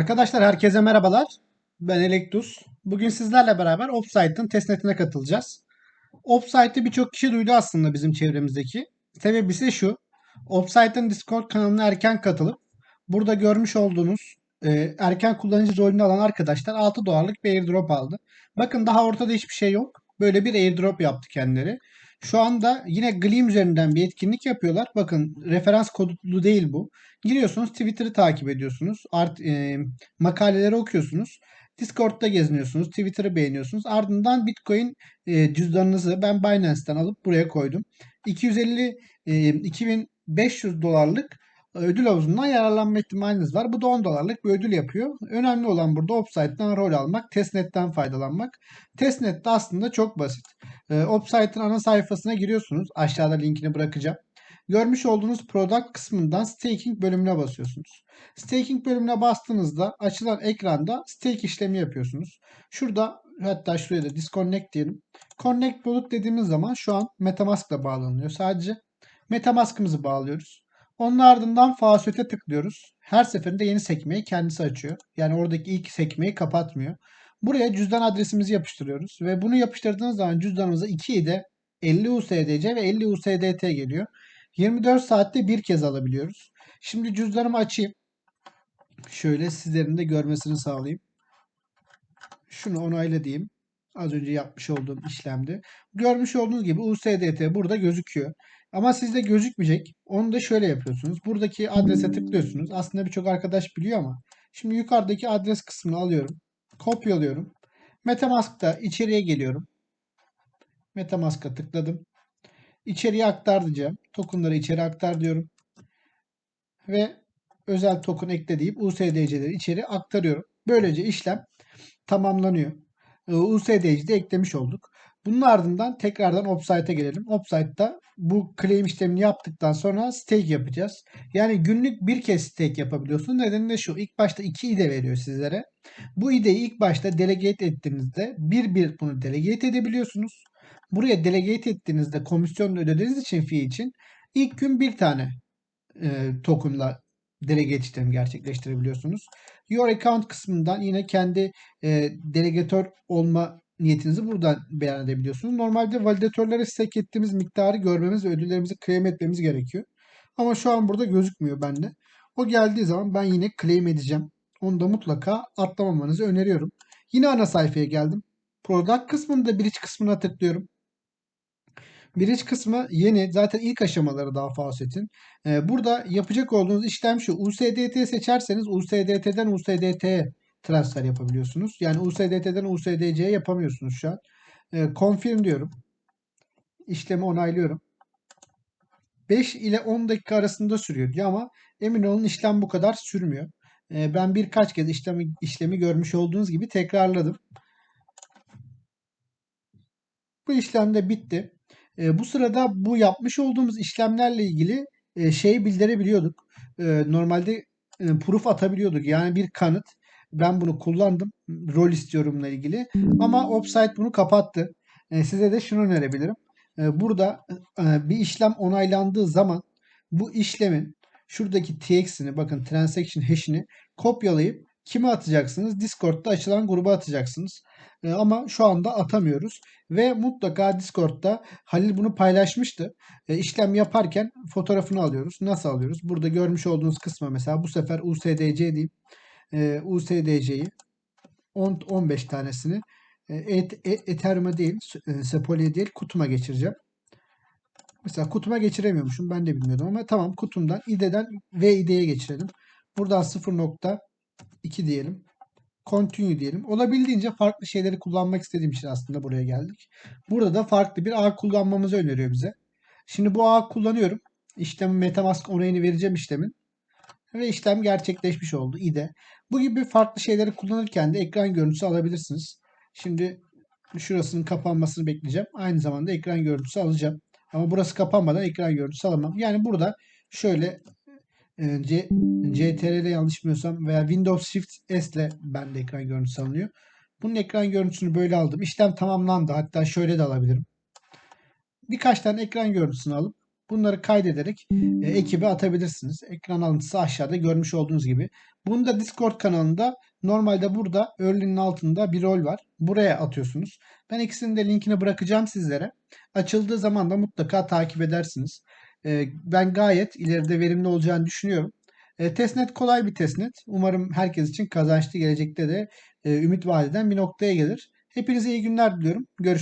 Arkadaşlar herkese merhabalar. Ben Elektus. Bugün sizlerle beraber Offsite'ın testnetine katılacağız. Offsite'ı birçok kişi duydu aslında bizim çevremizdeki. Sebebi ise şu. Offsite'ın Discord kanalına erken katılıp burada görmüş olduğunuz e, erken kullanıcı rolünü alan arkadaşlar 6 dolarlık bir airdrop aldı. Bakın daha ortada hiçbir şey yok. Böyle bir airdrop yaptı kendileri. Şu anda yine Gleam üzerinden bir etkinlik yapıyorlar. Bakın referans kodlu değil bu. Giriyorsunuz Twitter'ı takip ediyorsunuz. Art, e, makaleleri okuyorsunuz. Discord'da geziniyorsunuz. Twitter'ı beğeniyorsunuz. Ardından Bitcoin e, cüzdanınızı ben Binance'ten alıp buraya koydum. 250 e, 2500 dolarlık ödül havuzundan yararlanma ihtimaliniz var. Bu da 10 dolarlık bir ödül yapıyor. Önemli olan burada Opsite'den rol almak, testnetten faydalanmak. Testnet de aslında çok basit. E, Opsite'ın ana sayfasına giriyorsunuz. Aşağıda linkini bırakacağım. Görmüş olduğunuz product kısmından staking bölümüne basıyorsunuz. Staking bölümüne bastığınızda açılan ekranda stake işlemi yapıyorsunuz. Şurada hatta şuraya da disconnect diyelim. Connect bulut dediğimiz zaman şu an Metamask ile bağlanıyor sadece. Metamask'ımızı bağlıyoruz. Onun ardından Faucet'e tıklıyoruz. Her seferinde yeni sekmeyi kendisi açıyor. Yani oradaki ilk sekmeyi kapatmıyor. Buraya cüzdan adresimizi yapıştırıyoruz. Ve bunu yapıştırdığınız zaman cüzdanımıza 2 de 50 USDC ve 50 USDT geliyor. 24 saatte bir kez alabiliyoruz. Şimdi cüzdanımı açayım. Şöyle sizlerin de görmesini sağlayayım. Şunu onayla diyeyim. Az önce yapmış olduğum işlemde. Görmüş olduğunuz gibi USDT burada gözüküyor. Ama sizde gözükmeyecek. Onu da şöyle yapıyorsunuz. Buradaki adrese tıklıyorsunuz. Aslında birçok arkadaş biliyor ama. Şimdi yukarıdaki adres kısmını alıyorum. Kopyalıyorum. Metamask'ta içeriye geliyorum. Metamask'a tıkladım. İçeriye aktar diyeceğim. Tokenları içeri aktar diyorum. Ve özel token ekle deyip USDC'leri içeri aktarıyorum. Böylece işlem tamamlanıyor. USDC'yi de eklemiş olduk. Bunun ardından tekrardan Opsite'a gelelim. Opsite'da bu claim işlemini yaptıktan sonra stake yapacağız. Yani günlük bir kez stake yapabiliyorsun. Nedeni de şu. İlk başta iki ide veriyor sizlere. Bu ideyi ilk başta delegate ettiğinizde bir bir bunu delegate edebiliyorsunuz. Buraya delegate ettiğinizde komisyon ödediğiniz için fee için ilk gün bir tane e, tokenla delegate işlemi gerçekleştirebiliyorsunuz. Your account kısmından yine kendi e, delegatör olma niyetinizi buradan beyan edebiliyorsunuz. Normalde validatörlere stake ettiğimiz miktarı görmemiz ve ödüllerimizi claim etmemiz gerekiyor. Ama şu an burada gözükmüyor bende. O geldiği zaman ben yine claim edeceğim. Onu da mutlaka atlamamanızı öneriyorum. Yine ana sayfaya geldim. Product kısmında bridge kısmına tıklıyorum. Bridge kısmı yeni. Zaten ilk aşamaları daha Faucet'in. Ee, burada yapacak olduğunuz işlem şu. USDT seçerseniz USDT'den USDT'ye transfer yapabiliyorsunuz. Yani USDT'den USDC'ye yapamıyorsunuz şu an. Ee, confirm diyorum. İşlemi onaylıyorum. 5 ile 10 dakika arasında sürüyor diyor ama emin olun işlem bu kadar sürmüyor. Ee, ben birkaç kez işlemi, işlemi görmüş olduğunuz gibi tekrarladım. Bu işlem de bitti. E, bu sırada bu yapmış olduğumuz işlemlerle ilgili e, şey bildirebiliyorduk. E, normalde e, proof atabiliyorduk. Yani bir kanıt. Ben bunu kullandım. Rol istiyorumla ilgili. Ama Opsite bunu kapattı. E, size de şunu önerebilirim. E, burada e, bir işlem onaylandığı zaman bu işlemin şuradaki TX'ini bakın transaction hash'ini kopyalayıp kime atacaksınız? Discord'da açılan gruba atacaksınız. Ama şu anda atamıyoruz. Ve mutlaka Discord'da Halil bunu paylaşmıştı. E, işlem yaparken fotoğrafını alıyoruz. Nasıl alıyoruz? Burada görmüş olduğunuz kısma mesela bu sefer USDC diyeyim. E, USDC'yi 10, 15 tanesini e, et, et, Ethereum'a değil, e, Sepoly'e değil kutuma geçireceğim. Mesela kutuma geçiremiyormuşum. Ben de bilmiyordum ama tamam kutumdan IDE'den VID'ye geçirelim. Buradan 0.2 diyelim continue diyelim. Olabildiğince farklı şeyleri kullanmak istediğim için aslında buraya geldik. Burada da farklı bir ağ kullanmamızı öneriyor bize. Şimdi bu ağ kullanıyorum. İşlemin Metamask onayını vereceğim işlemin. Ve işlem gerçekleşmiş oldu. İde. Bu gibi farklı şeyleri kullanırken de ekran görüntüsü alabilirsiniz. Şimdi şurasının kapanmasını bekleyeceğim. Aynı zamanda ekran görüntüsü alacağım. Ama burası kapanmadan ekran görüntüsü alamam. Yani burada şöyle e, C, CTRL'de yanlış bilmiyorsam veya Windows Shift S ile bende ekran görüntüsü alınıyor. Bunun ekran görüntüsünü böyle aldım. İşlem tamamlandı. Hatta şöyle de alabilirim. Birkaç tane ekran görüntüsünü alıp Bunları kaydederek e, ekibe atabilirsiniz. Ekran alıntısı aşağıda görmüş olduğunuz gibi. Bunu da Discord kanalında normalde burada Early'nin altında bir rol var. Buraya atıyorsunuz. Ben ikisinin de linkini bırakacağım sizlere. Açıldığı zaman da mutlaka takip edersiniz. E, ben gayet ileride verimli olacağını düşünüyorum. E, testnet kolay bir testnet. Umarım herkes için kazançlı gelecekte de e, ümit vadeden bir noktaya gelir. Hepinize iyi günler diliyorum. Görüşmek